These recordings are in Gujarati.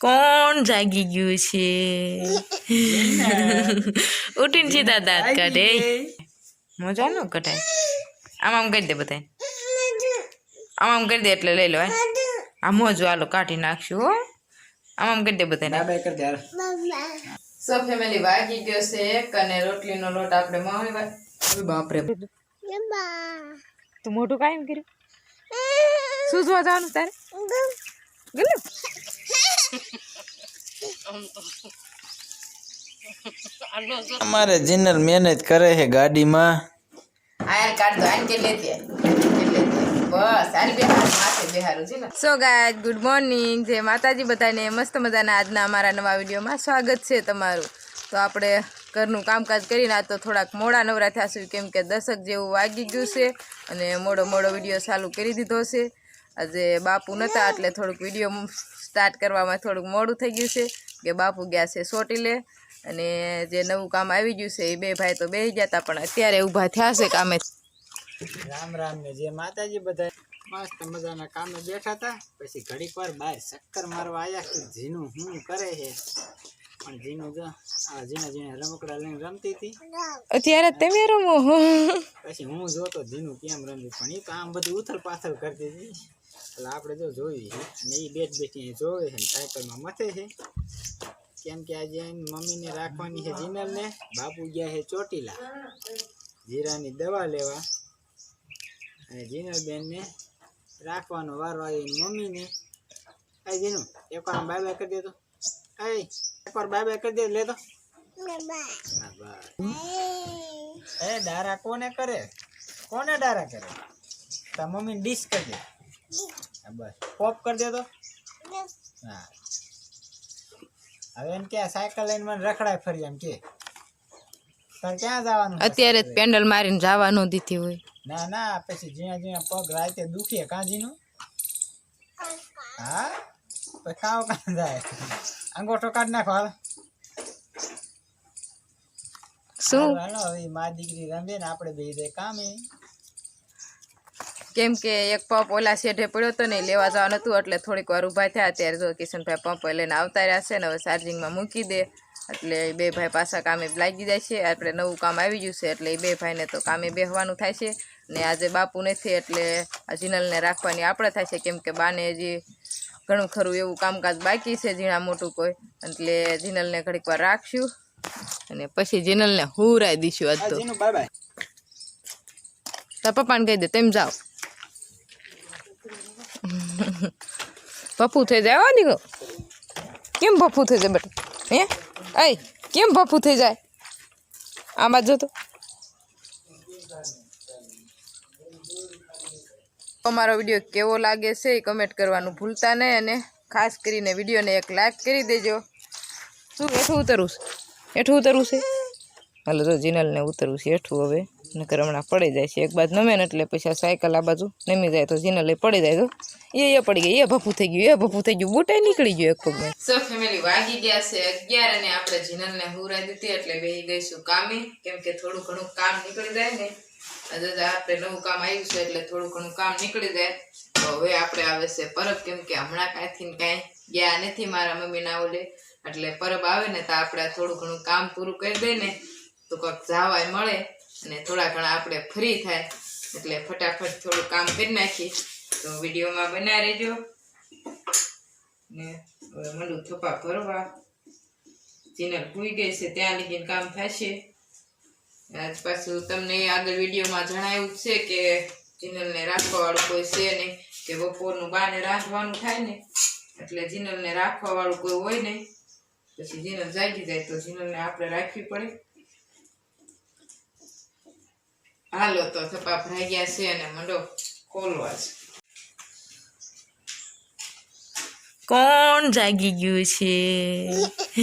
કોણ જાગી ગયું છે? ઉઠીને સીધા દાંત કાઢે. મજા ન કઢાય. આમ આમ કરી દે બધા આમ આમ કરી દે એટલે લઈ લો આ મોજો હાલો કાઢી નાખશું હો. આમ આમ કરી દે હાલ. સો ફેમિલી વાગી ગયો છે એક અને રોટલીનો લોટ આપણે મમ્મી બાપરે. તું મોટું કાયમ કર્યું? શું જોવા જવાનું તારે? ગલું? અમારે જીનર મહેનત કરે છે ગાડીમાં. આયર કાઢ તો આન કે લેતી બસ આની બેહાર માથે બેહારું છે ને. સો ગાય ગુડ મોર્નિંગ જય માતાજી બધાને. મસ્ત મજાના આજના અમારા નવા વિડીયોમાં સ્વાગત છે તમારું. તો આપણે ઘરનું કામકાજ કરીને આ તો થોડાક મોડા નવરા થયા કેમ કે દશક જેવું વાગી ગયું છે અને મોડો મોડો વીડિયો ચાલુ કરી દીધો છે. આજે બાપુ નહોતા એટલે થોડુંક વીડિયો સ્ટાર્ટ કરવામાં થોડુંક મોડું થઈ ગયું છે. કે બાપુ ગયા છે સોટી લે અને જે નવું કામ આવી ગયું છે એ બે ભાઈ તો બેસી ગયા હતા પણ અત્યારે ઊભા થયા છે કામે. રામ રામ ને જે માતાજી બધા મસ્ત મજાના કામે બેઠા હતા. પછી ઘડીક વાર બાય ચક્કર મારવા આવ્યા કે જીનું હું કરે છે? પણ જીનું જો આ ઝીણા ઝીણે રમકડા લઈને રમતી હતી. અત્યારે તમે રમો પછી હું જોતો જીનું કેમ રમતી? પણ એ તો આમ બધું ઉથલ પાથલ કરતી હતી. એટલે આપણે જો જોઈ અને એ બેઠ બેઠી જોવે છે સાયકલમાં મથે છે. કેમ કે આજે મમ્મીને રાખવાની છે જીનલને બાપુ ગયા છે ચોટીલા. જીરાની દવા લેવા. અને જીનલબેનને રાખવાનો વારો આવી મમ્મીને. આ જીનુ એકવાર બાય બાય કરી દેતો એ એકવાર બાય બાય કરી દે, લે તો. એ ડારા કોને કરે? કોને ડારા કરે? તાર મમ્મી ડીશ કરી દે. બસ પોપ કરી દેતો હા. હવે એમ કે સાયકલ લઈને મને રખડાય ફરી એમ કે. તાર ક્યાં જવાનું? અત્યારે જ પેન્ડલ મારીને જવાનું દીધી હોય. ના ના પછી જ્યાં જ્યાં પગ રાતે દુખે કાંજીનું. હા? પછી કાવ કાં જાય? અંગોઠો કાઢ નાખો હાલ. શું? હવે મા દીકરી રમે ને આપણે બે કામે. કેમ કે એક પંપ ઓલા શેઠે પડ્યો હતો ને લેવા જવાનું હતું એટલે થોડીક વાર ઊભા થયા. ત્યારે જો કિશનભાઈ પંપ લઈને આવતા રહ્યા છે ને હવે ચાર્જિંગમાં મૂકી દે. એટલે બે ભાઈ પાછા કામે લાગી જાય છે. આપણે નવું કામ આવી ગયું છે એટલે એ બે ભાઈને તો કામે બેહવાનું થાય છે. ને આજે બાપુ નથી એટલે જીનલને રાખવાની આપણે થાય છે. કેમ કે બાને હજી ઘણું ખરું એવું કામકાજ બાકી છે ઝીણા મોટું કોઈ. એટલે જીનલને ઘડીક વાર રાખશું. અને પછી જીનલને હુરાઈ દઈશું આજ તો. પપ્પાને કહી દે તેમ જાઓ. પપ્પુ થઈ જાય, હો નીકળો. કેમ પપ્પુ થઈ જાય બેટા? હે? અય કેમ પપ્પુ થઈ જાય? આ બાજુ તો. અમારો વીડિયો કેવો લાગે છે એ કમેન્ટ કરવાનું ભૂલતા નહીં અને ખાસ કરીને વિડીયોને એક લાઈક કરી દેજો. શું હેઠું ઉતરવું છે? હેઠું ઉતરવું છે? હાલો તો જીનલને ઉતરવું છે, હેઠું હવે. નકર હમણાં પડી જાય છે. એક બાજુ નમે ને એટલે પછી સાયકલ આ બાજુ નમી જાય તો જીને લઈ પડી જાય તો એ એ પડી ગઈ, એ ભફું થઈ ગયું, એ ભફું થઈ ગયું બુટે નીકળી ગયું એક પગમાં. સો ફેમિલી વાગી ગયા છે અગિયાર અને આપણે જીનલને હુરાઈ દીધી એટલે બેહી ગઈશું કામે. કેમ કે થોડું ઘણું કામ નીકળી જાય ને. તો આપણે નવું કામ આવ્યું છે એટલે થોડું ઘણું કામ નીકળી જાય. તો હવે આપણે આવે છે પરબ. કેમ કે હમણાં કાંઈથી ને કાંઈ ગયા નથી મારા મમ્મીના ઓલે. એટલે પરબ આવે ને તો આપણે થોડું ઘણું કામ પૂરું કરી દઈએ ને. તો કંઈક જાવાય મળે. અને થોડા ઘણા આપણે ફ્રી થાય, એટલે ફટાફટ થોડું કામ કરી નાખીએ. તો વિડીયોમાં બના રહેજો. ને હવે મંડું થપ્પા ભરવા. જેને પૂઈ ગઈ છે, ત્યાં લગીને કામ થશે. આજ પાછું તમને આગળ વિડીયોમાં જણાવ્યું છે કે જીનલને રાખવાવાળું કોઈ છે નહીં, કે બપોરનું બાને રાંધવાનું થાય ને એટલે જીનલને રાખવાવાળું કોઈ હોય નહીં. પછી જીનલ જાગી જાય તો જીનલને આપણે રાખવી પડે. હાલો તો થપ્પા ભરાઈ ગયા છે અને મંડો ખોલવા છે. કોણ જાગી ગયું છે?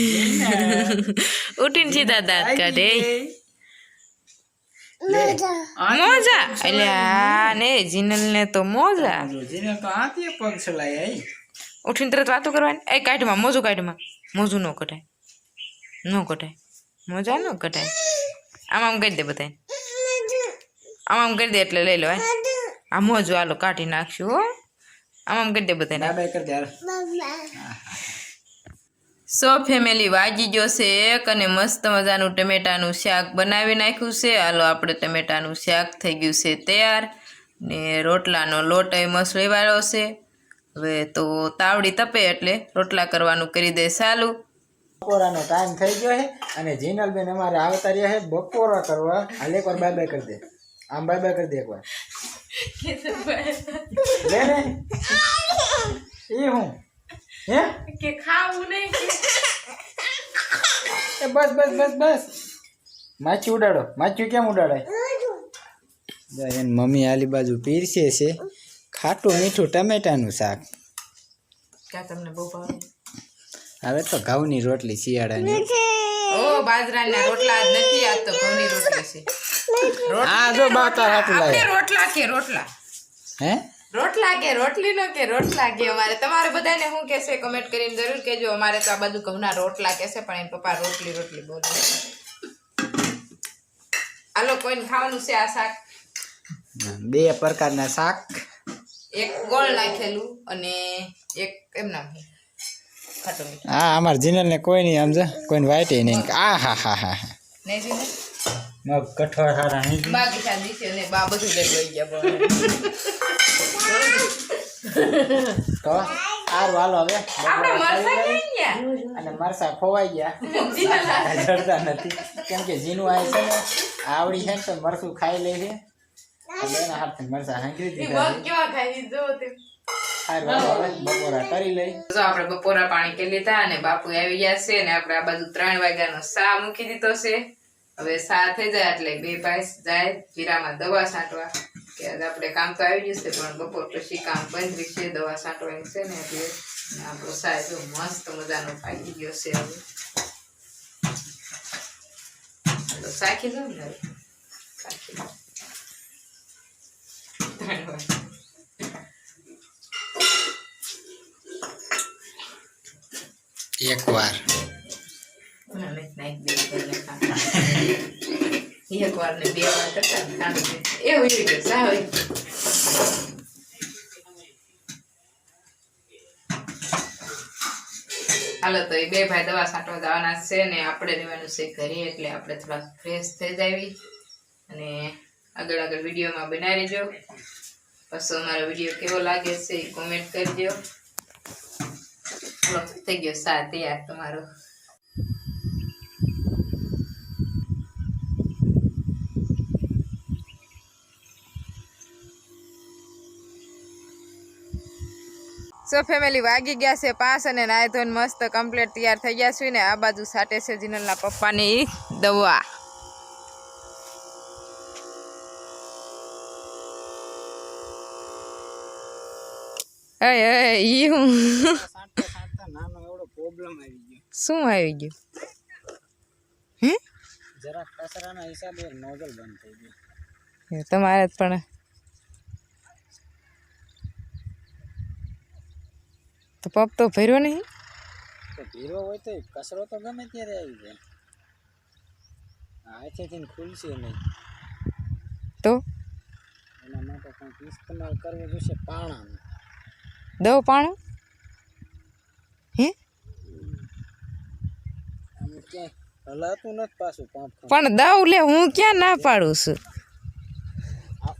ઉઠીને સીધા દાંત કાઢે. મોજા. એટલે આ ને જીનલ ને તો મોજા. જીનલ તો હાથીએ પગ ચલાય આઈ. ઉઠીને તરત વાતો કરવાની. એ કાઢમાં મોજું કાઢમાં. મોજું ન કઢાય. ન કઢાય. મોજા ન કઢાય. આમ આમ કરી દે બધાય આમ આમ કરી દે એટલે લઈ લો આ મોજું હાલો કાઢી નાખશું હો. આમ આમ કરી દે બધાને. સો ફેમિલી વાજી જશે એક અને મસ્ત મજાનું ટમેટાનું શાક બનાવી નાખ્યું છે. હાલો આપણે ટમેટાનું શાક થઈ ગયું છે તૈયાર. ને રોટલાનો લોટ એ મસ્ત લેવાયો છે. હવે તો તાવડી તપે એટલે રોટલા કરવાનું કરી દે ચાલુ. બપોરાનો ટાઈમ થઈ ગયો છે અને જીનલબેન અમારે આવતા રહ્યા છે બપોરા કરવા. હાલ એકવાર બાય બાય કરી દે. આમ બાય બાય કરી દે એકવાર. લે ને એ હું? હે? કે ખાવું નહીં એ બસ બસ બસ બસ. માછી ઉડાડો. માછી કેમ ઉડાડાય? એન મમ્મી આલી બાજુ પીરસે છે. ખાટું મીઠું ટમેટાનું શાક. ક્યાં તમને બહુ ભાવે? હવે તો ઘઉંની રોટલી શિયાળાની. ઓ બાજરાના રોટલા જ નથી આજ તો ઘઉંની રોટલી છે. હા જો હાટું આપણે લાવે રોટલા કે રોટલા? હે? રોટલા કે રોટલી નો કે રોટલા કે અમારે? તમારે બધાને શું કહેશે? કમેન્ટ કરીને જરૂર કહેજો. અમારે તો આ બધું ઘઉંના રોટલા કહેશે પણ એના પપ્પા રોટલી રોટલી બોલે હાલો કોઈને ખાવાનું છે આ શાક? બે પ્રકારના શાક. એક ગોળ નાખેલું અને એક એમ નામ હા અમાર જીનલને કોઈ નહીં સમજે. કોઈને વાઈટે નહીં. આ હા હા હા હા. નહીં મગ કઠોળ હારા નહીં બાકી શાદી છે ને બા બધું લઈ લઈ ગયા તો આર વાલો હવે. આપણે મરસા ક્યાં ગયા અને મરસા ખોવાઈ ગયા. જડતા નથી. કેમ કે જીનું આ છે ને આવડી છે ને તો મરસું ખાઈ લે છે. એટલે એના હાથે મરસા હાંકરી એ દીધા. કેવા ખાઈ દીધો તે બપોરા કરી લઈ. જો આપણે બપોરા પાણી કે લીધા અને બાપુ આવી ગયા છે ને આપણે આ બાજુ ત્રણ વાગ્યાનો સા મૂકી દીધો છે. હવે સા થઈ જાય એટલે બે ભાઈ જાય જીરામાં દવા છાંટવા. કે આજે આપણે કામ તો આવી જશે પણ બપોર પછી કામ બંધ રહેશે દવા છાંટવાની છે ને એટલે આપણો સા જો મસ્ત મજાનો પાકી ગયો છે હવે. સાખી દઉં ને સાખી દઉં. એક વાર ને બે વાર કરતા રીતે સાવ હાલો તો એ બે ભાઈ દવા છાંટવા જવાના છે ને આપણે રહેવાનું છે ઘરે એટલે આપણે થોડા ફ્રેશ થઈ જાવી અને આગળ આગળ વિડીયોમાં બનાવી રહેજો પછી અમારો વીડિયો કેવો લાગે છે એ કોમેન્ટ કરજો ચલો થઈ ગયો સા તૈયાર તમારો સો ફેમિલી વાગી ગયા છે પાંચ અને નાય ધોઈને મસ્ત કમ્પ્લીટ તૈયાર થઈ ગયા છે ને આ બાજુ સાટે છે જીનલના પપ્પાની દવા. શું આવી ગયું? હે? જરાક કચરાના હિસાબે નોઝલ બંધ થઈ ગયું. તમારે જ પણ તો પગ તો ભર્યો નહીં? ભીરો હોય તો કચરો તો ગમે ત્યારે આવી જાય. હાથેથી ખુલશે નહીં. તો? એના માટે કંઈક ઇસ્તેમાલ કરવો જોઈશે પાણાનો. દવ પાણું? હે? ક્યાંય હલાતું નથી પાછું પાંપ પણ દાવ લે હું ક્યાં ના પાડું છું?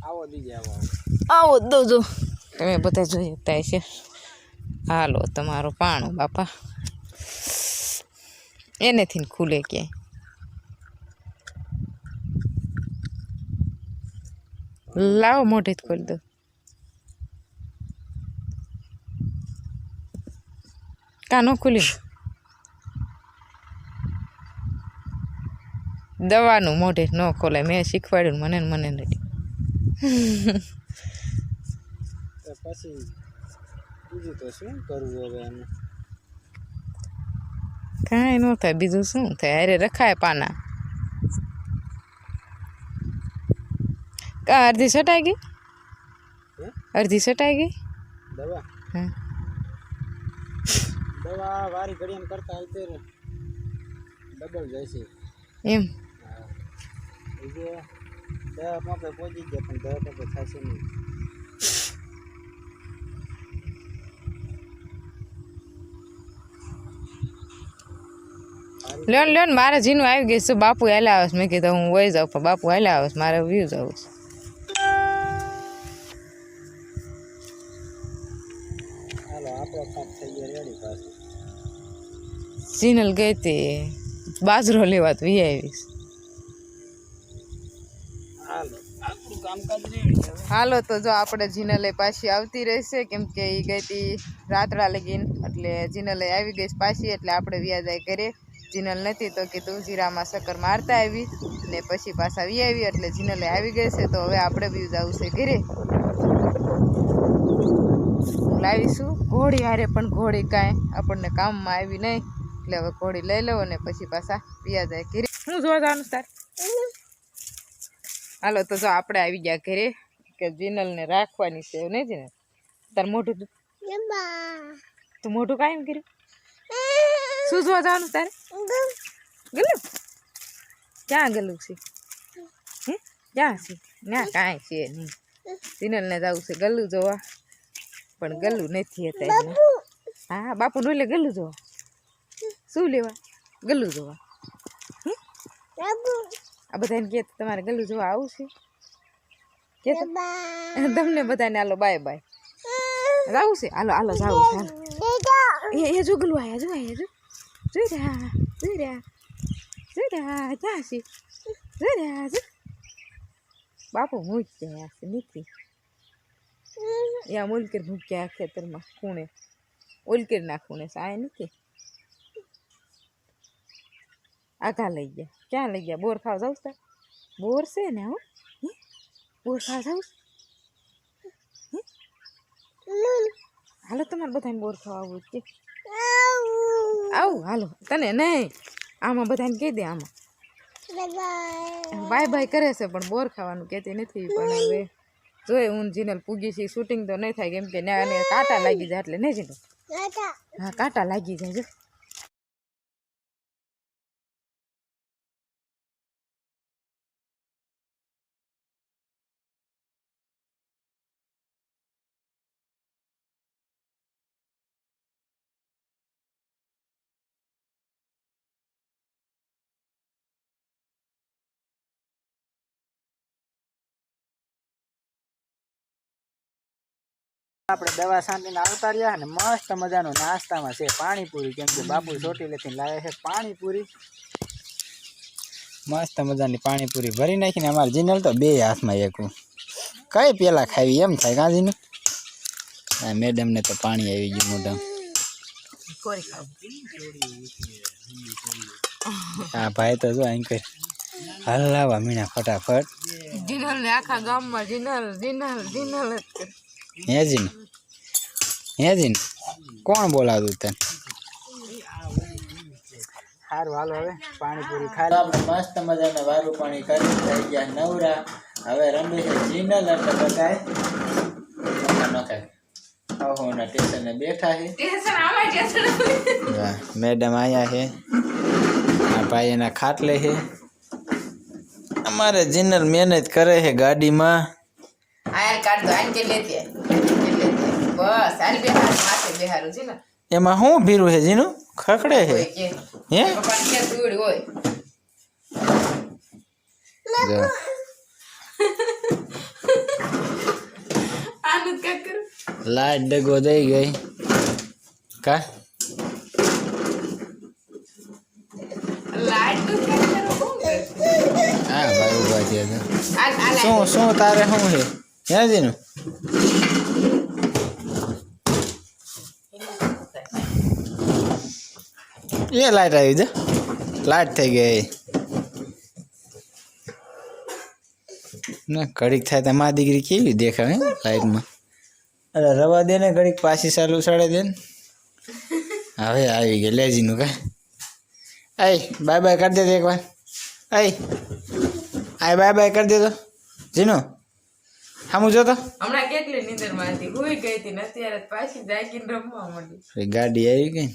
આવો દીજે આવો. આવો દો જો. તમે બધા જોઈએ શકતા છે હાલો, તમારું પાણું, બાપા. એનેથી ખુલે ક્યાંય લાવો મોઢે જ ખોલી દો. કાનો ખુલ્યું દવાનું મોઢે ન ખોલાય. મેં શીખવાડ્યું મને મને નથી. પછી બીજું તો શું કરવું હવે એનું? કાંઈ ન થાય બીજું શું થાય? અરે રખાય પાના. કા અડધી સટાઈ ગઈ? હે? અડધી સટાઈ ગઈ? દવા? હા. દવા વારી ઘડીએ કરતા હાલતે રહે ડબલ જશે એમ? હા. એ જે દવા પંપે પહોંચી ગયા પણ દવા પંપે થશે નહીં. લોન લ્યો ને મારે જીનું આવી ગઈ છે. બાપુ હાલ્યા આવશ મેં કીધું હું વહી જાઉં પણ બાપુ હાલ્યા આવશ મારે વ્યૂ જવું છે. હાલો જીનલ ગઈ હતી. બાજરો લેવા તો આવીશ હાલો. હાલો તો જો આપણે જીનલે પાછી આવતી રહેશે કેમ કે એ ગઈ હતી રાતડા લગીન એટલે જીનલે આવી ગઈ પાછી એટલે આપણે વ્યાજાય કરે જીનલ નથી તો કીધું જીરામાં શક્કર મારતા આવી ને પછી પાછા વી આવી એટલે જીનલે આવી ગઈ છે તો હવે આપણે બી જવું છે ઘરે. લાવીશું. ઘોડી હારે પણ ઘોડી કાંઈ આપણને કામમાં આવી નહીં. એટલે હવે ઘોડી લઈ લઉં અને પછી પાછા પિયા જાય ઘરે. શું જોવા જવાનું તાર? હાલો તો જો આપણે આવી ગયા ઘરે કે જીનલને રાખવાની છે એવું નહીં જીનલ? તાર મોઢું તું તું મોઢું કાયમ કર્યું શું જોવા જવાનું તારે? ગલું? ક્યાં ગલું છે? હે? ક્યાં છે? ના, કાંઈ છે નહીં. સિનલને જવું છે ગલું જોવા. પણ ગલું નથી અત્યારે. હા બાપુ નો એટલે ગલું જોવા. શું લેવા? ગલું જોવા? આ બધાને કે તમારે ગલું જોવા આવું છે? કે તમને બધાને હાલો બાય બાય. જાવું છે? હાલો હાલો, જાવું છે એ જો ગલું આયા, જો આયા, જો. જોઈ રહ્યા જોઈ રહ્યા જોઈ રહ્યા બાપુ રહ્યા જો મૂક્યા છે નીકળી યા મુલકેર મૂક્યા ખેતરમાં ખૂણે ઉલકીરના ખૂણે સાય નથી આઘા લઈ ગયા ક્યાં લઈ ગયા બોર ખાવા જાઉં બોર છે ને હો હે? બોર ખાવ જાઉં હાલો તમારે બધાને બોર ખાવા આવું છે આવું હાલો તને નહીં. આમાં બધાને કહી દે આમાં. બાય બાય કરે છે પણ બોર ખાવાનું કહેતી નથી પણ હવે જોઈએ હું જીનલ પૂગી છે શૂટિંગ તો નહીં થાય કેમ કે કાંટા લાગી જાય એટલે નહીં જીનલ. હા કાંટા લાગી જાય જો. આપણે દવા સાંટીને આવતા રહ્યા અને મસ્ત મજાનો નાસ્તામાં છે પાણીપુરી કેમ કે બાપુ ચોટી લેથી લાવે છે પાણીપુરી. મસ્ત મજાની પાણીપુરી ભરી નાખીને અમારે જીનલ તો બે હાથમાં એક કઈ પેલા ખાવી એમ થાય કાંજીનું મેડમ મેડમને તો પાણી આવી ગયું મોઢામાં. હા ભાઈ તો જો અહીં કઈ હલાવા મીણા ફટાફટ. જીનલ ને આખા ગામમાં જીનલ જીનલ જીનલ જ. હેજીન હેજીન કોણ બોલાવતું તને? સારું હાલો હવે પાણીપુરી ખાઈ આપણે મસ્ત મજાના વારું પાણી કરી થઈ ગયા નવરા. હવે રમે છે જીનલ એટલે બધાય. નખાય અહોના સ્ટેશને બેઠા છે. ટેન્શન આમાં ટેન્શન વાહ, મેડમ આયા છે. આ ભાઈ એના ખાટલે છે. અમારે જીનલ મહેનત કરે છે ગાડીમાં. આયર કાઢ દો આને કે લેતી આય. કે લેતી આય. બસ આને બેહાર માથે બેહારું છે ને. એમાં શું ભીરું છે જીનું? ખખડે કોઈ છે કે. હે? પપ્પાને કે દૂડ હોય. જો. આનું જ કાંઈક કરું. લાઈટ ડગો દઈ ગઈ. કા? લાઈટનું જ કાંઈક કરું શું કરું? હા ભાઈ ઊભા છે. તો. આ આ લાઈટ શું શું તારે શું છે? જીનું એ લાઈટ આવી છે લાઈટ થઈ ગઈ. ના, ઘડીક થાય તો મારી દીકરી કેવી દેખાય, હે, લાઈટમાં? અરે, રવા દે ને ઘડીક, પાછી ચાલુ સડે દે ને. હવે આવી ગઈ લેજીનું કા. આય બાય બાય કરી દેજો એકવાર. આય. આય બાય બાય કરી દેતો જીનો સામું જોતો? હમણાં કેટલી નીંદરમાં હતી? હુઈ ગઈ હતી ને અત્યારે પાછી જાગીને રમવા માંડી. ગાડી આવી ગઈ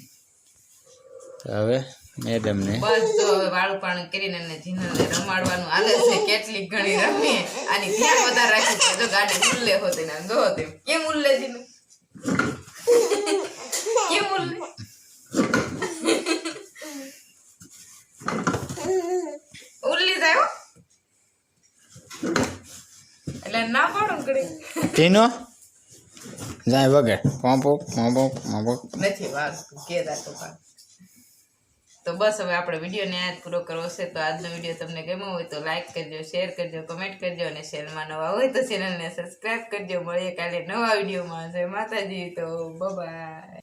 તો હવે મેડમને બસ તો હવે વાળું પાણી કરીને જીનલને રમાડવાનું હાલે છે. કેટલી ઘણી રમીએ. આની ધ્યાન વધારે રાખી છે. જો ગાડી ઉલ્લે હોતે ને કેમ ઉલ્લે એટલે ના પાડું કડી ટીનો? જાય વગર. પોંપો પોંપો પોંપો નથી વાગતું કેતા તો પણ તો બસ હવે આપણે વિડીયોને યાદ પૂરો કરવો છે. તો આજનો વીડિયો તમને ગમ્યો હોય તો લાઇક કરજો શેર કરજો કમેન્ટ કરજો અને ચેનલમાં નવા હોય તો ચેનલને સબસ્ક્રાઇબ કરજો. મળીએ કાલે નવા વિડીયોમાં. જય માતાજી. તો બાય